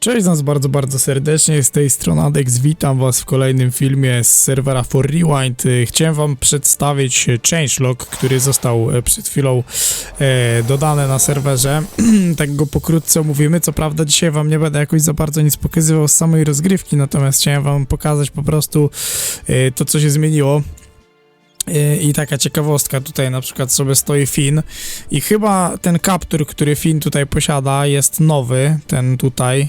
Cześć nas bardzo, bardzo serdecznie, z tej strony Adex, witam was w kolejnym filmie z serwera For Rewind. Y, Chciałem wam przedstawić e, changelog, który został e, przed chwilą e, dodany na serwerze. tak go pokrótce omówimy, co prawda dzisiaj wam nie będę jakoś za bardzo nic pokazywał z samej rozgrywki, natomiast chciałem wam pokazać po prostu e, to, co się zmieniło. I taka ciekawostka, tutaj na przykład sobie stoi Fin i chyba ten kaptur, który Fin tutaj posiada jest nowy, ten tutaj,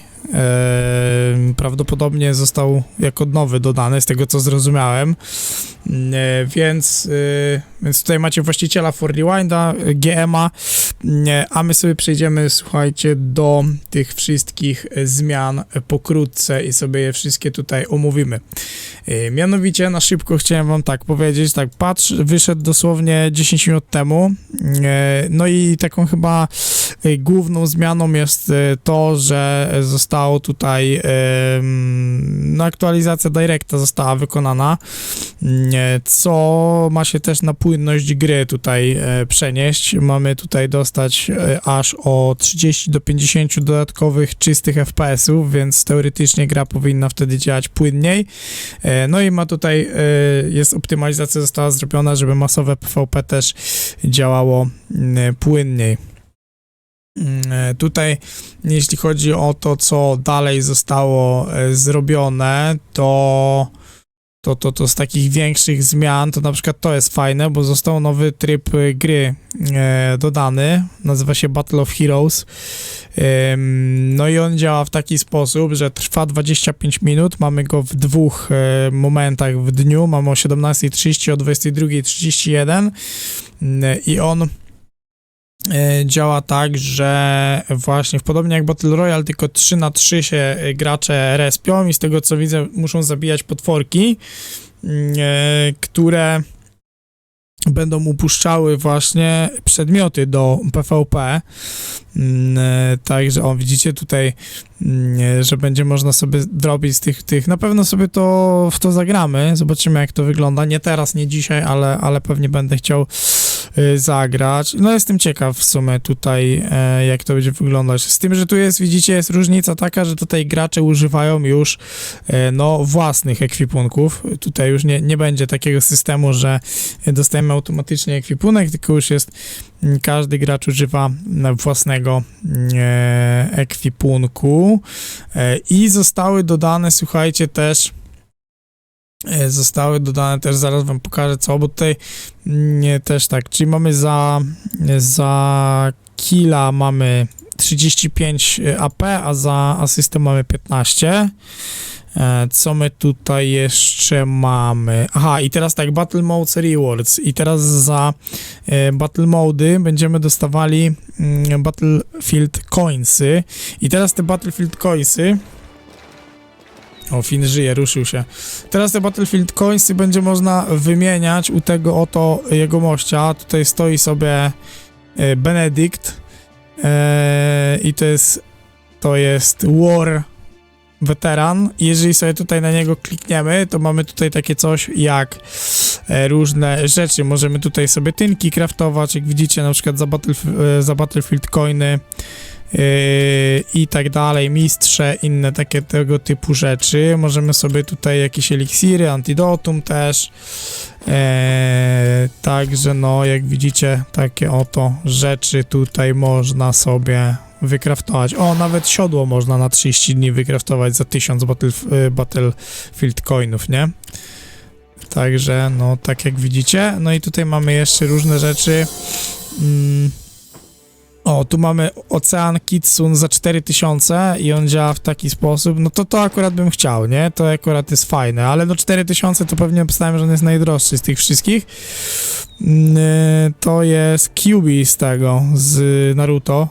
prawdopodobnie został jako nowy dodany, z tego co zrozumiałem, więc, e, więc tutaj macie właściciela For Rewinda, GMA, a. My sobie przejdziemy, słuchajcie, do tych wszystkich zmian pokrótce i sobie je wszystkie tutaj omówimy. E, Mianowicie na szybko chciałem wam tak powiedzieć, tak patrz, wyszedł dosłownie 10 minut temu, e, no i taką chyba e, główną zmianą jest to, że zostało tutaj no aktualizacja Directa została wykonana, co ma się też na płynność gry tutaj e, przenieść. Mamy tutaj dostać e, aż o 30 do 50 dodatkowych czystych FPS-ów, więc teoretycznie gra powinna wtedy działać płynniej. E, No i ma tutaj, jest optymalizacja została zrobiona, żeby masowe PvP też działało płynniej. Mm, Tutaj, jeśli chodzi o to, co dalej zostało zrobione, to, to, to, to z takich większych zmian, to na przykład to jest fajne, bo został nowy tryb e, gry e, dodany, nazywa się Battle of Heroes. Ym, No i on działa w taki sposób, że trwa 25 minut, mamy go w dwóch e, momentach w dniu, mamy o 17.30, o 22.31 Yy, i on e, działa tak, że właśnie podobnie jak Battle Royale, tylko 3 na 3 się e, gracze respią i z tego co widzę muszą zabijać potworki, mm, e, które będą upuszczały właśnie przedmioty do PvP. Mm, e, Także, o, widzicie tutaj, e, że będzie można sobie zrobić z tych, tych. Na pewno sobie to w to zagramy. Zobaczymy, jak to wygląda. Nie teraz, nie dzisiaj, ale, ale pewnie będę chciał y, zagrać. No, jestem ciekaw w sumie tutaj, e, jak to będzie wyglądać. Z tym, że tu jest, widzicie, jest różnica taka, że tutaj gracze używają już e, no, własnych ekwipunków. Tutaj już nie, nie będzie takiego systemu, że dostajemy automatycznie ekwipunek, tylko już jest każdy gracz używa własnego e, ekwipunku e, i zostały dodane, słuchajcie, też e, zostały dodane też, zaraz wam pokażę co, bo tutaj mm, też tak, czyli mamy za za killa mamy 35 AP, a za asystę mamy 15. E, Co my tutaj jeszcze mamy? Aha, i teraz tak, Battle Modes Rewards. I teraz za e, Battle Mody będziemy dostawali mm, Battlefield Coinsy. I teraz te Battlefield Coinsy. O, Finn żyje, ruszył się. Teraz te Battlefield Coinsy będzie można wymieniać u tego oto jegomościa. Tutaj stoi sobie e, Benedict. I to jest to jest War weteran. Jeżeli sobie tutaj na niego klikniemy, to mamy tutaj takie coś jak e, różne rzeczy. Możemy tutaj sobie tynki craftować, jak widzicie, na przykład za, Battlef e, za Battlefield coiny e, i tak dalej, mistrze, inne takie tego typu rzeczy. Możemy sobie tutaj jakieś eliksiry, antidotum też. Także no, jak widzicie, takie oto rzeczy tutaj można sobie wykraftować. O, nawet siodło można na 30 dni wykraftować za 1000 battle, y, Battlefield coinów, nie? Także, no, tak jak widzicie. No i tutaj mamy jeszcze różne rzeczy. Mm. O, tu mamy Ocean Kitsun za 4000 i on działa w taki sposób. No to to akurat bym chciał, nie? To akurat jest fajne, ale no 4000 to pewnie obstałem, że on jest najdroższy z tych wszystkich. Mm, y, To jest QB z tego, z Naruto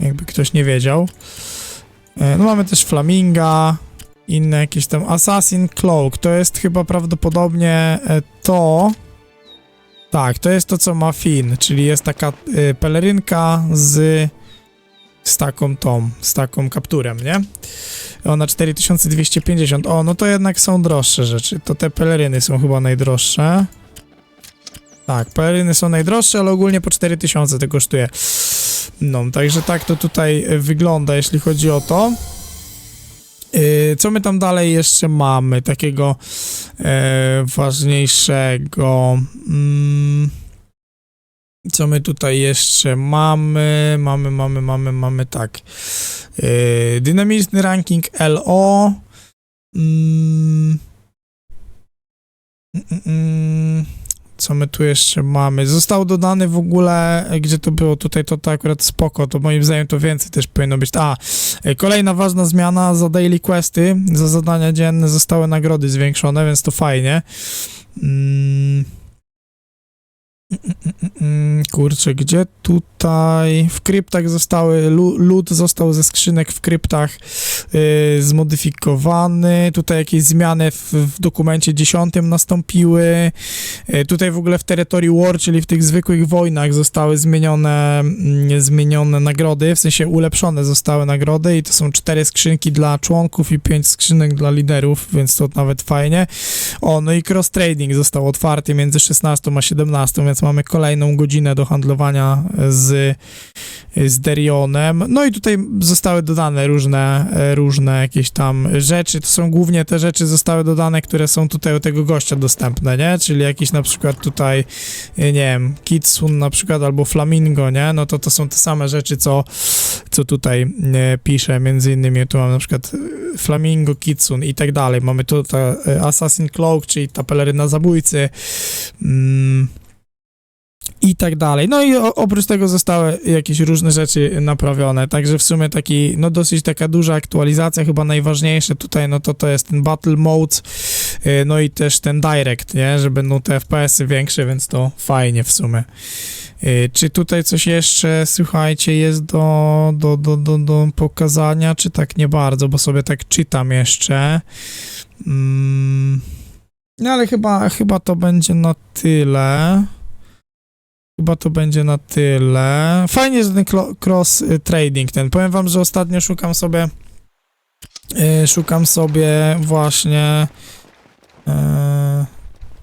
jakby ktoś nie wiedział. E, No mamy też Flaminga, inne jakieś tam Assassin Cloak, to jest chyba prawdopodobnie e, to... Tak, to jest to, co ma Finn, czyli jest taka e, pelerynka z z taką tą, z taką kapturem, nie? Ona 4250. O, no to jednak są droższe rzeczy. To te peleryny są chyba najdroższe. Tak, peleryny są najdroższe, ale ogólnie po 4000 to kosztuje. No, także tak to tutaj e, wygląda, jeśli chodzi o to. Yy, Co my tam dalej jeszcze mamy takiego e, ważniejszego? Mm, co my tutaj jeszcze mamy? Mamy, mamy, mamy, mamy tak. Dynamiczny ranking LO. Mm, mm, co my tu jeszcze mamy? Został dodany w ogóle, gdzie to było tutaj, to, to akurat spoko, to moim zdaniem to więcej też powinno być. A, e, kolejna ważna zmiana za daily questy, za zadania dzienne zostały nagrody zwiększone, więc to fajnie. Mm, mm, mm, mm, Kurczę, gdzie tutaj w kryptach zostały, lód został ze skrzynek w kryptach yy, zmodyfikowany, tutaj jakieś zmiany w, w dokumencie 10 nastąpiły, yy, tutaj w ogóle w Territory War, czyli w tych zwykłych wojnach zostały zmienione, mm, zmienione nagrody, w sensie ulepszone zostały nagrody i to są cztery skrzynki dla członków i pięć skrzynek dla liderów, więc to nawet fajnie. O, no i cross trading został otwarty między 16 a 17, więc mamy kolejną godzinę do handlowania z, z Derionem. No i tutaj zostały dodane różne, e, różne jakieś tam rzeczy. To są głównie te rzeczy zostały dodane, które są tutaj u tego gościa dostępne, nie? Czyli jakiś na przykład tutaj, e, nie wiem, Kitsun na przykład albo Flamingo, nie? No to to są te same rzeczy, co, co tutaj e, pisze. Między innymi tu mam na przykład Flamingo, Kitsun i tak dalej. Mamy tutaj e, Assassin Cloak, czyli ta peleryna zabójcy. Mm, i tak dalej. No i oprócz tego zostały jakieś różne rzeczy naprawione, także w sumie taki, no dosyć taka duża aktualizacja, chyba najważniejsze tutaj, no to to jest ten Battle Mode, y, no i też ten Direct, nie, że będą te FPS-y większe, więc to fajnie w sumie. Y, Czy tutaj coś jeszcze, słuchajcie, jest do, do, do, do, do pokazania, czy tak nie bardzo, bo sobie tak czytam jeszcze. Mm, no ale chyba, chyba to będzie na tyle. Chyba to będzie na tyle. Fajnie, że ten cross y, trading ten. Powiem wam, że ostatnio szukam sobie y, szukam sobie właśnie y,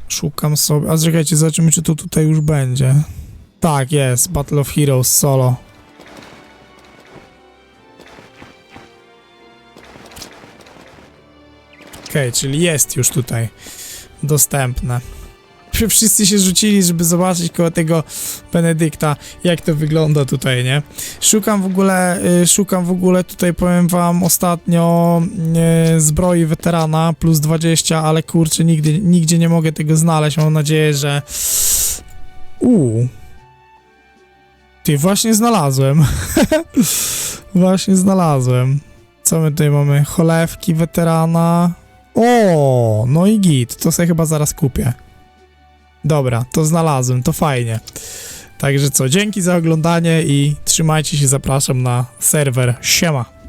szukam sobie, a czekajcie, zobaczymy czy to tutaj już będzie. Tak, jest, Battle of Heroes solo. Okej, czyli jest już tutaj dostępne wszyscy się rzucili, żeby zobaczyć koło tego Benedykta, jak to wygląda tutaj, nie? Szukam w ogóle, y, szukam w ogóle tutaj, powiem wam, ostatnio y, zbroi weterana plus 20, ale kurczę, nigdy, nigdzie nie mogę tego znaleźć, mam nadzieję, że... Uuu. Ty, właśnie znalazłem. właśnie znalazłem. Co my tutaj mamy? Cholewki weterana. O, no i git, to sobie chyba zaraz kupię. Dobra, to znalazłem, to fajnie. Także co, dzięki za oglądanie i trzymajcie się, zapraszam na serwer. Siema.